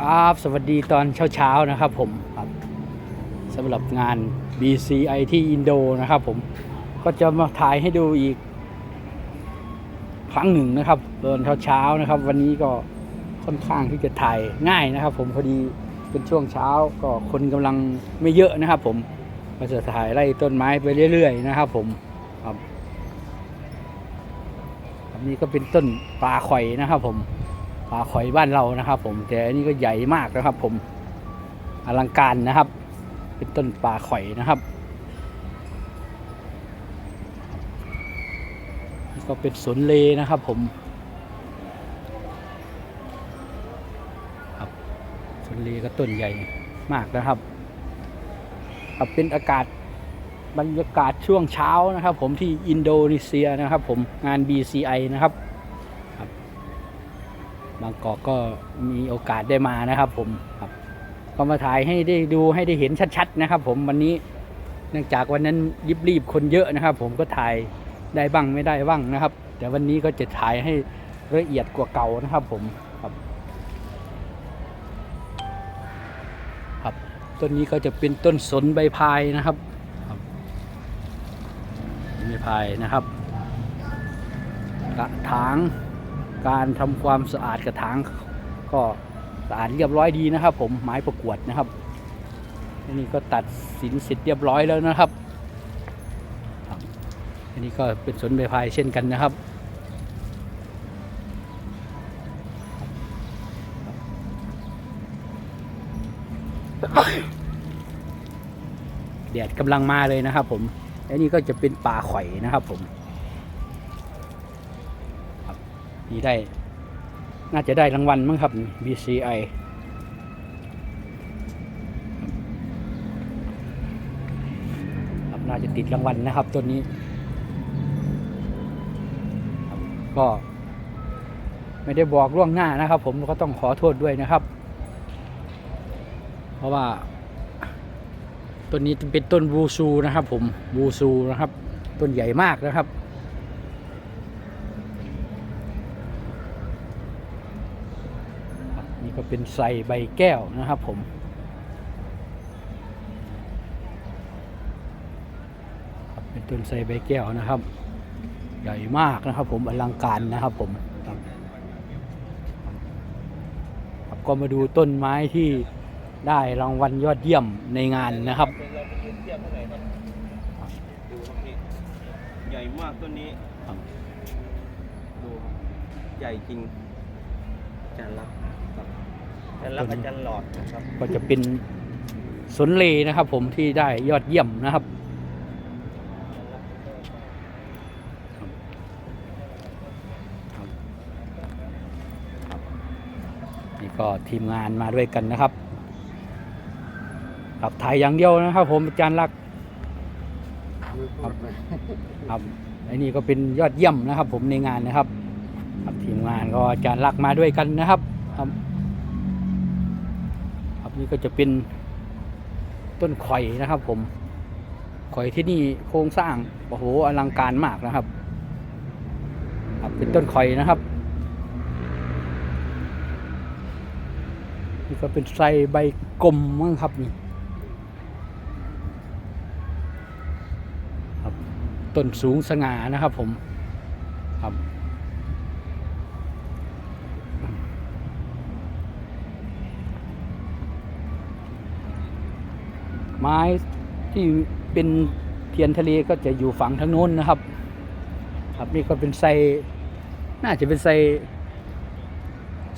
ครับสวัสดีตอนเช้าๆนะครับผมครับสำหรับงาน BCI ที่อินโดนะครับผมก็จะมาถ่ายให้ดูอีก ครั้งหนึ่งนะครับตอนเช้าๆนะครับ วันนี้ก็ค่อนข้างที่จะถ่ายง่ายนะครับ ผมพอดีเป็นช่วงเช้าก็คนกำลังไม่เยอะนะครับ ผมก็จะถ่ายไล่ต้นไม้ไปเรื่อย ๆ นะครับ ผมครับอันนี้ก็เป็นต้นปลาข่อยนะครับ ผมาข่อยบ้านเรานะครับ ผมแต่อันนี้ก็ใหญ่มากนะครับ ผมอลังการนะครับ เป็นต้นปลาข่อยนะครับก็เป็นสวนเลนะครับ ผมครับสวนเลก็ต้นใหญ่มากนะครับครับเป็นอากาศบรรยากาศช่วงเช้านะครับ ผมที่อินโดนีเซียนะครับ ผมงาน BCI นะครับ บางกอกก็มีโอกาสได้มานะครับ ผมครับก็มาถ่ายให้ได้ดูให้ได้เห็นชัดๆนะครับ ผมวันนี้เนื่องจากวันนั้นยิบรีบคนเยอะนะครับ ผมก็ถ่ายได้บ้างไม่ได้บ้างนะครับ แต่วันนี้ก็จะถ่ายให้ละเอียดกว่าเก่านะครับ ผมครับ ครับต้นนี้ก็จะเป็นต้นสนใบพายนะครับครับใบพายนะครับกระถาง การทำความสะอาดกระถางก็สะอาดเรียบร้อยดีนะครับ ผมไม้ประกวดนะครับอันนี้ก็ตัดสินเสร็จเรียบร้อยแล้วนะครับ อันนี้ก็เป็นสนใบพายเช่นกันนะครับ แดดกำลังมาเลยนะครับผมอันนี้ก็จะเป็นป่าข่อยนะครับผม นี่ได้ น่าจะได้รางวัลมั้งครับ BCI ครับน่าจะติดรางวัลนะครับตัวนี้ ก็ไม่ได้บอกล่วงหน้านะครับ ผมก็ต้องขอโทษด้วยนะครับ เพราะว่าต้นนี้เป็นต้นบูซูนะครับ ผมบูซูนะครับ ต้นใหญ่มากนะครับ ครับนี่ก็ เป็นไซใบแก้วนะครับผมครับเป็นต้นไทรใบแก้วนะครับ ใหญ่มากนะครับผมอลังการนะครับผมครับครับก็มาดูต้นไม้ที่ได้รางวัลยอดเยี่ยมในงานนะครับเราไปยืนเทียบเท่าไหร่ครับดูครับพี่ใหญ่มากต้นนี้ครับดูครับใหญ่จริงอาจารย์รักครับอาจารย์รักอาจารย์หลอดนะครับก็จะเป็นสนเลนะครับ ผมที่ได้ยอดเยี่ยมนะครับ นี่ก็ทีมงานมาด้วยกันนะครับขับถ่ายอย่างเดียวนะครับผมอาจารย์รักครับครับไอ้นี่ก็เป็นยอดเยี่ยมนะครับ ผมในงานนะครับครับทีมงานก็อาจารย์รักมาด้วยกันนะครับครับ นี่ก็จะเป็นต้นข่อยนะครับ ผมข่อยที่นี่โครงสร้างโอ้โหอลังการมากนะครับ ครับเป็นต้นข่อยนะครับนี่ก็เป็นไซใบกลมมั้งครับนี่ครับต้นสูงสง่านะครับผมครับ ไม้ที่เป็นเทียนทะเลก็จะอยู่ฝั่งทางโน้นนะครับ ครับนี่ก็เป็นไซน่าจะเป็นไซ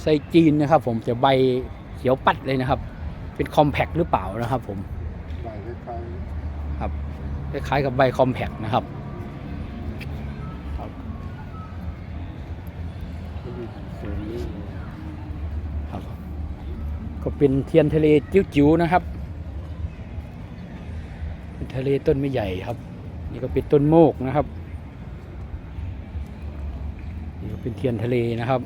ไซจีนนะครับ ผมแต่ใบเขียวปัดเลยนะครับ เป็นคอมแพกหรือเปล่านะครับ ผมใบคล้ายครับคล้ายๆกับใบคอมแพกนะครับครับๆที่นี่สวนนี้ครับก็เป็นเทียนทะเลจิ๋วๆนะครับเป็น ทะเลต้นไม่ใหญ่ครับ นี่ก็เป็นต้นโมกนะครับนี่ก็เป็นเทียนทะเลนะครับ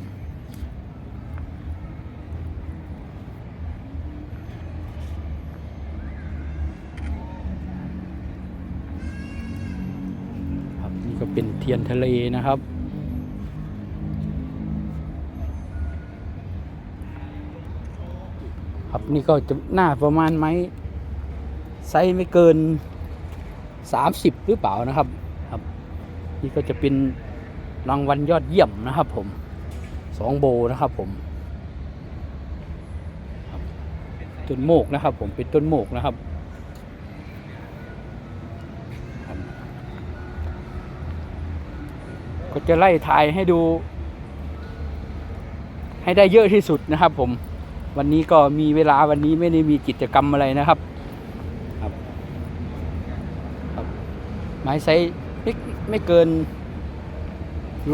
ครับนี่ก็เป็นเทียนทะเลนะครับครับนี่ก็จะหน้าประมาณไม้ ไซส์ไม่เกิน 30 หรือเปล่านะครับครับ นี่ก็จะเป็นรางวัลยอดเยี่ยมนะครับ ผมสองโบนะครับผมบต้นโมกนะครับ ผมเป็นต้นโมกนะครับก็จะไล่ถ่ายให้ดู ให้ได้เยอะที่สุดนะครับ ผม วันนี้ก็มีเวลาวันนี้ไม่ได้มีกิจกรรมอะไรนะครับครับ ไม้ไซส์ไม่ไม่เกิน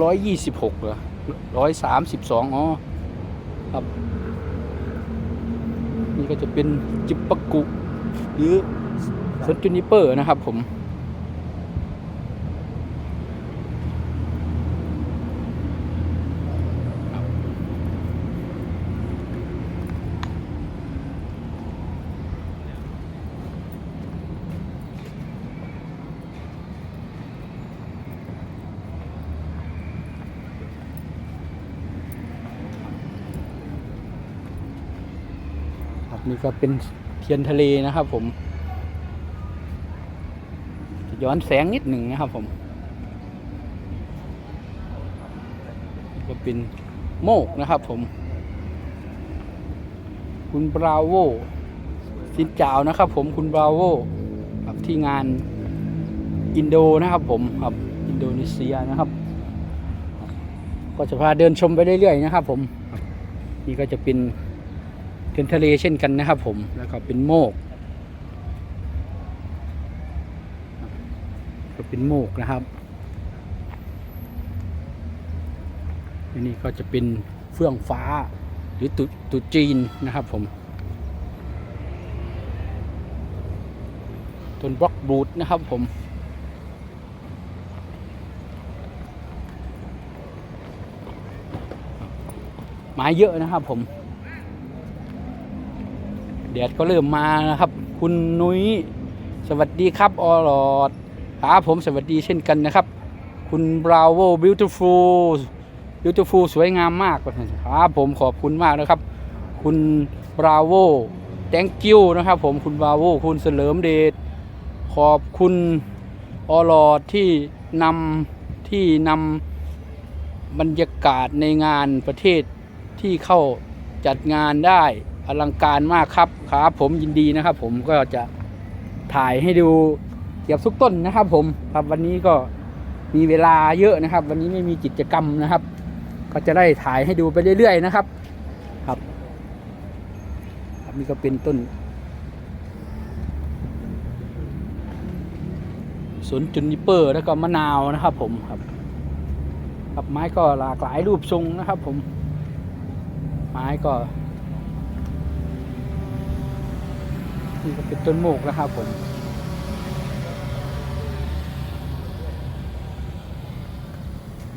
ร้อยยี่สิบหกเหรอร้อยสามสิบสองอ๋อครับ นี่ก็จะเป็นจิบปะกุ หรือสนจูนิเปอร์นะครับผม นี่ก็เป็นเทียนทะเลนะครับผม ย้อนแสงนิดหนึ่งนะครับผม ก็เป็นโมกนะครับผม คุณบราโวสินจาวนะครับผมคุณบราโวครับที่งานอินโดนะครับผมครับอินโดนีเซียนะครับ ก็จะพาเดินชมไปเรื่อยๆนะครับผม นี่ก็จะเป็น เป็นทะเลเช่นกันนะครับผมแล้วก็เป็นโมกก็เป็นโมกนะครับอันนี้ก็จะเป็นเฟื่องฟ้าหรือตุตุจีนนะครับผมต้นบล็อกบูดนะครับผมไม้เยอะนะครับผม แดดก็เริ่มมานะครับ คุณนุ้ยสวัสดีครับออลอดครับผมสวัสดีเช่นกันนะครับ คุณบราวโวบิวตี้ฟูลบิวตี้ฟูลสวยงามมากครับผมขอบคุณมากนะครับ คุณบราวโวแตงกิวนะครับผมคุณบราวโวคุณเสลิมเดชขอบคุณออลอดที่นำที่นำบรรยากาศในงานประเทศที่เข้าจัดงานได้ อลังการมากครับครับผมยินดีนะครับ ผมก็จะถ่ายให้ดูเกือบทุกต้นนะครับ ผมครับวันนี้ก็มีเวลาเยอะนะครับ วันนี้ไม่มีกิจกรรมนะครับ ก็จะได้ถ่ายให้ดูไปเรื่อย ๆ นะครับ ครับครับนี่ก็เป็นต้นสวนจุนิเปอร์แล้วก็มะนาวนะครับ ผมครับครับไม้ก็หลากหลายรูปทรงนะครับ ผมไม้ก็ นี่ก็เป็นต้นโมกนะครับผม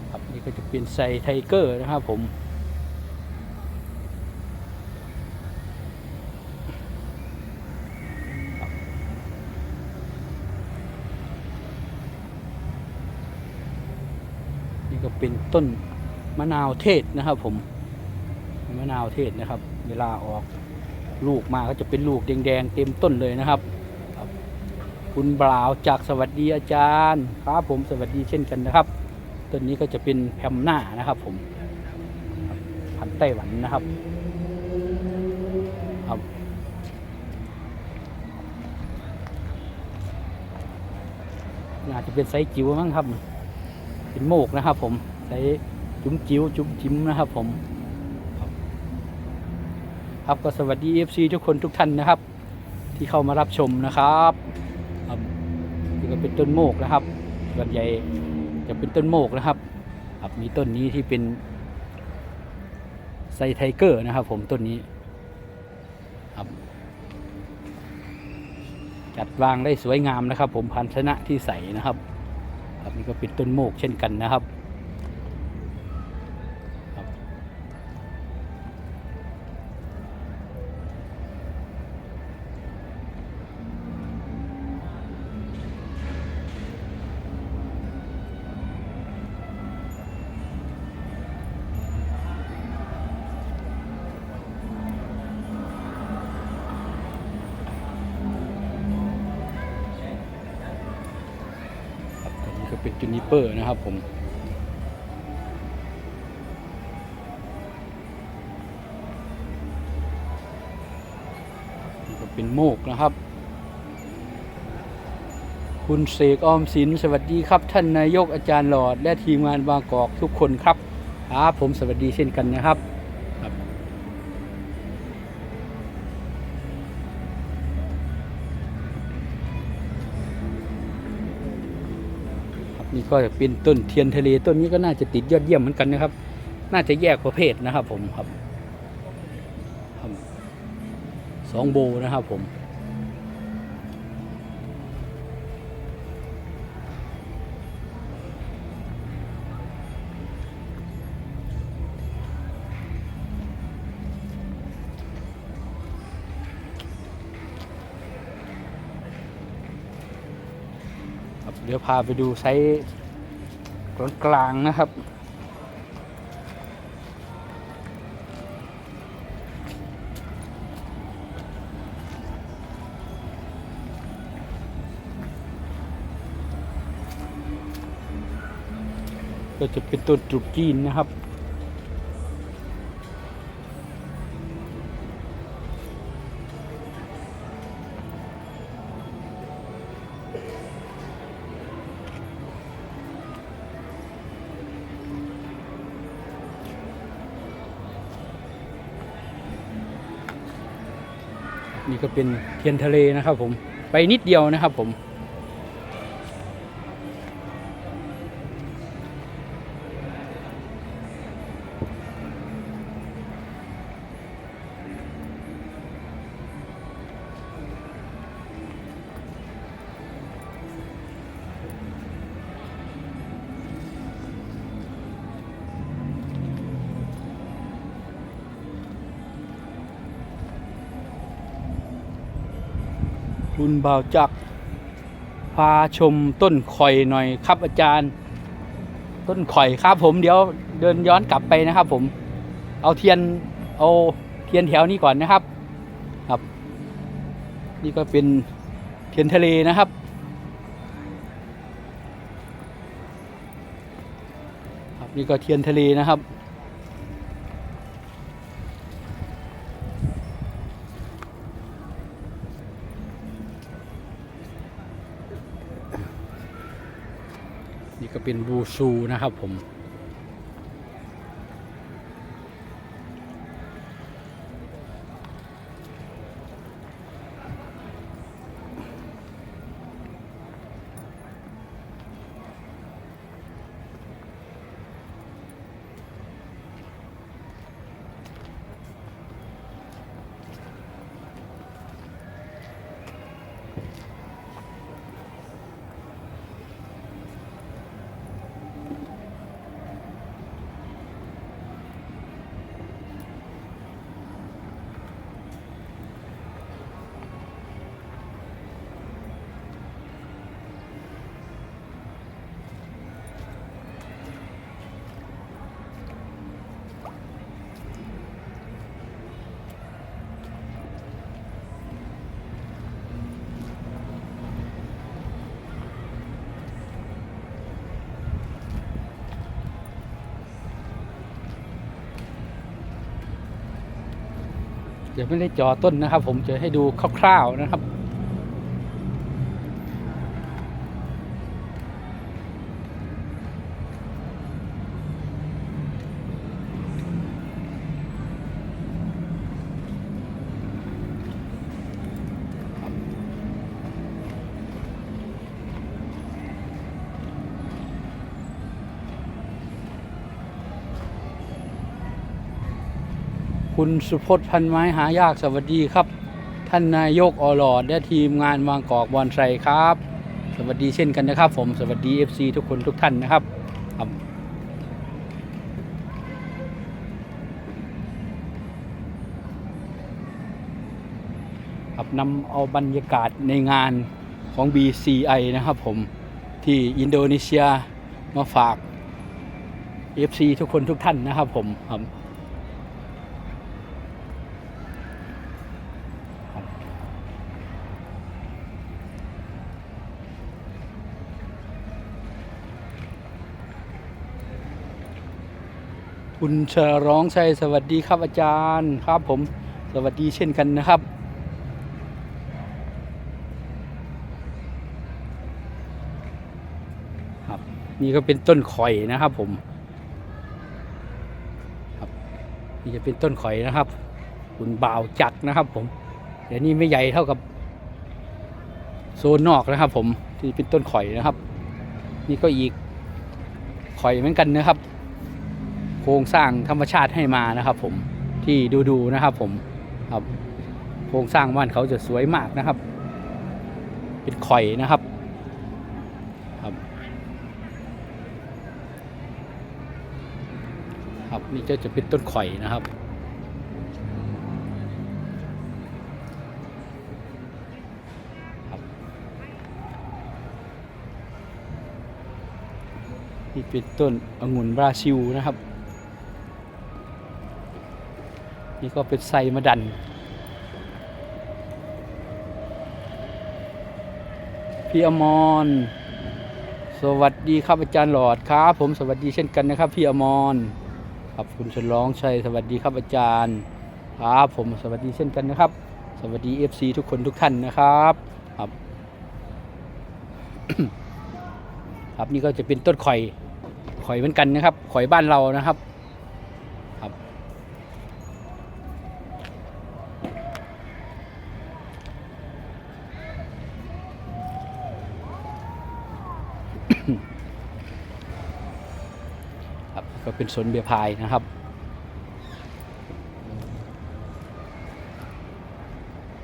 ครับนี่ก็จะเป็นไซไทเกอร์นะครับผมนี่ก็เป็นต้นมะนาวเทศนะครับผมมะนาวเทศนะครับ เวลาออก ลูกมาก็จะเป็นลูกแดงๆเต็มต้นเลยนะครับคุณบราวจากสวัสดีอาจารย์ครับผมสวัสดีเช่นกันนะครับต้นนี้ก็จะเป็นแพมหน้านะครับ ผมครับพันไต้หวันนะครับครับน่าจะเป็นไซส์จิ๋วมั้งครับ เป็นโมกนะครับ ผมไซส์จุ๋มจิ๋วจุ๋มจิ๋มนะครับ ผม ครับก็สวัสดี FC ทุกคนทุกท่านนะครับ ที่เข้ามารับชมนะครับอับนี่ก็เป็นต้นโมกนะครับส่วนใหญ่จะเป็นต้นโมกนะครับครับมีต้นนี้ที่เป็นไซไทเกอร์นะครับ ผมต้นนี้ครับจัดวางได้สวยงามนะครับ ผมพันธนะที่ใสนะครับ ครับนี่ก็เป็นต้นโมกเช่นกันนะครับ นิเปอร์นะครับผมก็เป็นโมกนะครับ คุณเสกออมสิน สวัสดีครับ ท่านนายกอาจารย์หลอด และทีมงานบางกอกทุกคนครับครับผมสวัสดีเช่นกันนะครับ นี่ก็จะเป็นต้นเทียนทะเลต้นนี้ก็น่าจะติดยอดเยี่ยมเหมือนกันนะครับ น่าจะแยกประเภทนะครับผมครับครับสองโบนะครับผม ดี๋ยวพาไปดูไซส์กลางนะครับ ก็จะเป็นตัวจุกจีนนะครับ ก็เป็นเทียนทะเลนะครับผมไปนิดเดียวนะครับผม คุณบ่าวจักพาชมต้นข่อยหน่อยครับอาจารย์ ต้นข่อยครับผมเดี๋ยวเดินย้อนกลับไปนะครับ ผม เอาเทียนเอาเทียนแถวนี้ก่อนนะครับ ครับ นี่ก็เป็นเทียนทะเลนะครับครับนี่ก็เทียนทะเลนะครับ เป็นบูซูนะครับผม เดี๋ยวไม่ได้จอต้นนะครับ ผมจะให้ดูคร่าวๆนะครับ คุณสุพจน์พันไม้หายากสวัสดีครับ ท่านนายกอลอดและทีมงานวางกอกบอนไซครับ สวัสดีเช่นกันนะครับผมสวัสดี FC ทุกคนทุกท่านนะครับครับครับนำเอาบรรยากาศในงานของ BCI นะครับผมที่อินโดนีเซียมาฝาก FC ทุกคนทุกท่านนะครับผมครับ คุณฉร้องชัยสวัสดีครับอาจารย์ครับผมสวัสดีเช่นกันนะครับ ครับ นี่ก็เป็นต้นข่อยนะครับผมครับนี่จะเป็นต้นข่อยนะครับ คุณบ่าวจักนะครับ ผมเดี๋ยวนี้ไม่ใหญ่เท่ากับโซนนอกนะครับ ผมที่เป็นต้นข่อยนะครับ นี่ก็อีกข่อยเหมือนกันนะครับ โครงสร้างธรรมชาติให้มานะครับ ผมที่ดูๆนะครับ ผมครับโครงสร้างบ้านเขาจะสวยมากนะครับ เป็นข่อยนะครับครับครับนี่ก็จะเป็นต้นข่อยนะครับครับนี่เป็นต้นองุ่นบราซิลนะครับ นี่ก็เป็นไซมาดัน พี่อมร สวัสดีครับอาจารย์หลอดครับ ผมสวัสดีเช่นกันนะครับ พี่อมรครับคุณฉลองชัยสวัสดีครับอาจารย์ครับผมสวัสดีเช่นกันนะครับ สวัสดี FC ทุกคนทุกท่านนะครับครับครับนี่ก็จะเป็นต้นข่อยข่อยเหมือนกันนะครับข่อยบ้านเรานะครับ ครับก็เป็นสวนเบียร์พายนะครับ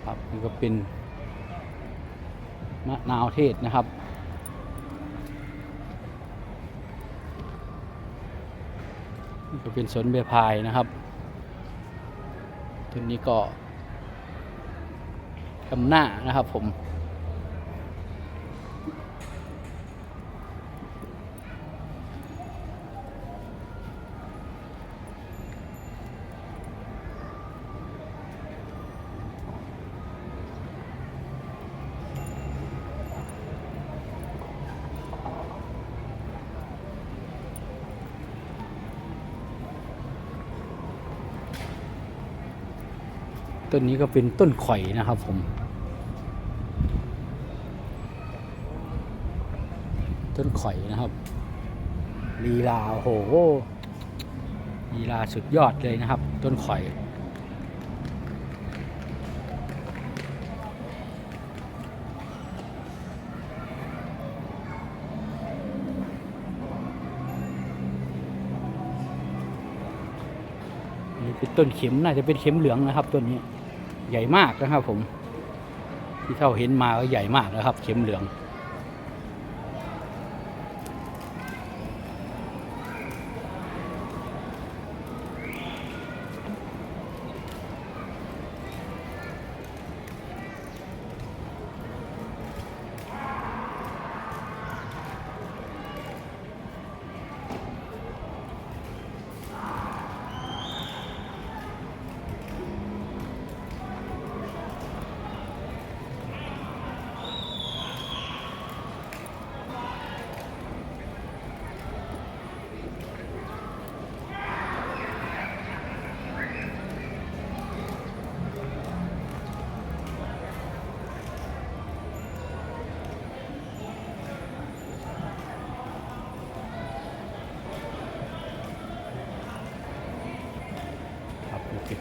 ครับนี่ก็เป็นมะนาวเทศนะครับนี่ก็เป็นสวนเบียร์พายนะครับทีนี้ก็กำหน้านะครับผม ต้นนี้ก็เป็นต้นข่อยนะครับผม ต้นข่อยนะครับลีลาโอ้โหลีลาสุดยอดเลยนะครับ ต้นข่อย นี่เป็นต้นเข็มน่าจะเป็นเข็มเหลืองนะครับต้นนี้ ใหญ่มากนะครับผม ที่เท่าเห็นมาก็ใหญ่มากนะครับ เข็มเหลือง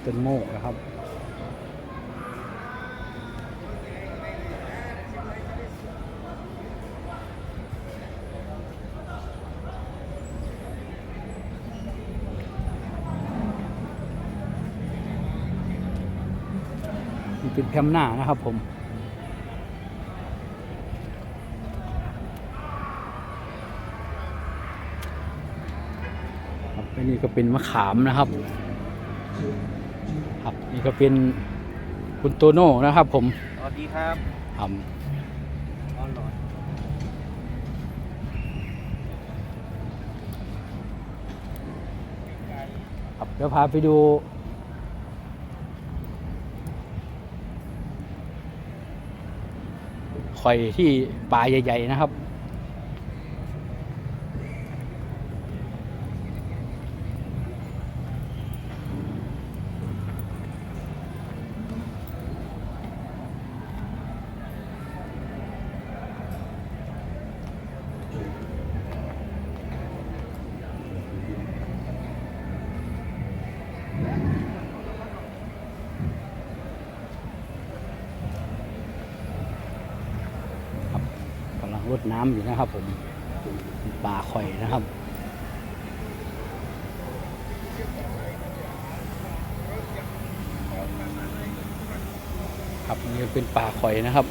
เป็นโมกนะครับ นี่เป็นแพมหน้านะครับผมครับอันนี้ก็เป็นมะขามนะครับ ครับนี่ก็เป็นคุณโตโน่นะครับ ผมสวัสดีครับทออนหลอดำครับเดี๋ยวพาไปดูข่อยที่ป่าใหญ่ ๆ นะครับ ด น้ำอยู่นะครับ ผมเป็นป่าข่อยนะครับครับนี่เป็นป่าข่อยนะครับ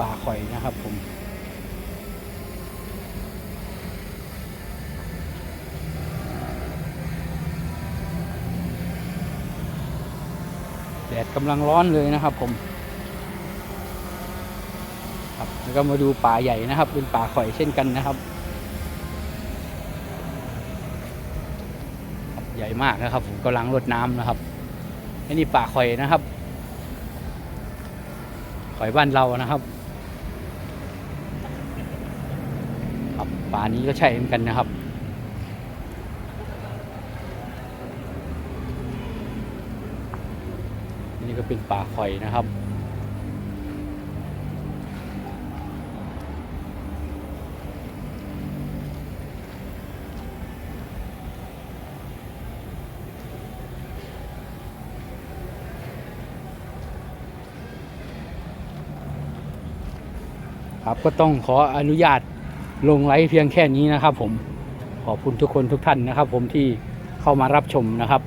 ป่าข่อยนะครับผมแดดกำลังร้อนเลยนะครับผมครับแล้วก็มาดูป่าใหญ่นะครับ เป็นป่าข่อยเช่นกันนะครับครับใหญ่มากนะครับ ผมกำลังรดน้ำนะครับอันนี้ป่าข่อยนะครับข่อยบ้านเรานะครับ ป่านี้ก็ใช่เหมือนกันนะครับ นี่ก็เป็นป่าข่อยนะครับครับก็ต้องขออนุญาต ลงไลฟ์เพียงแค่นี้นะครับผมขอบคุณทุกคนทุกท่านนะครับ ผมที่เข้ามารับชมนะครับ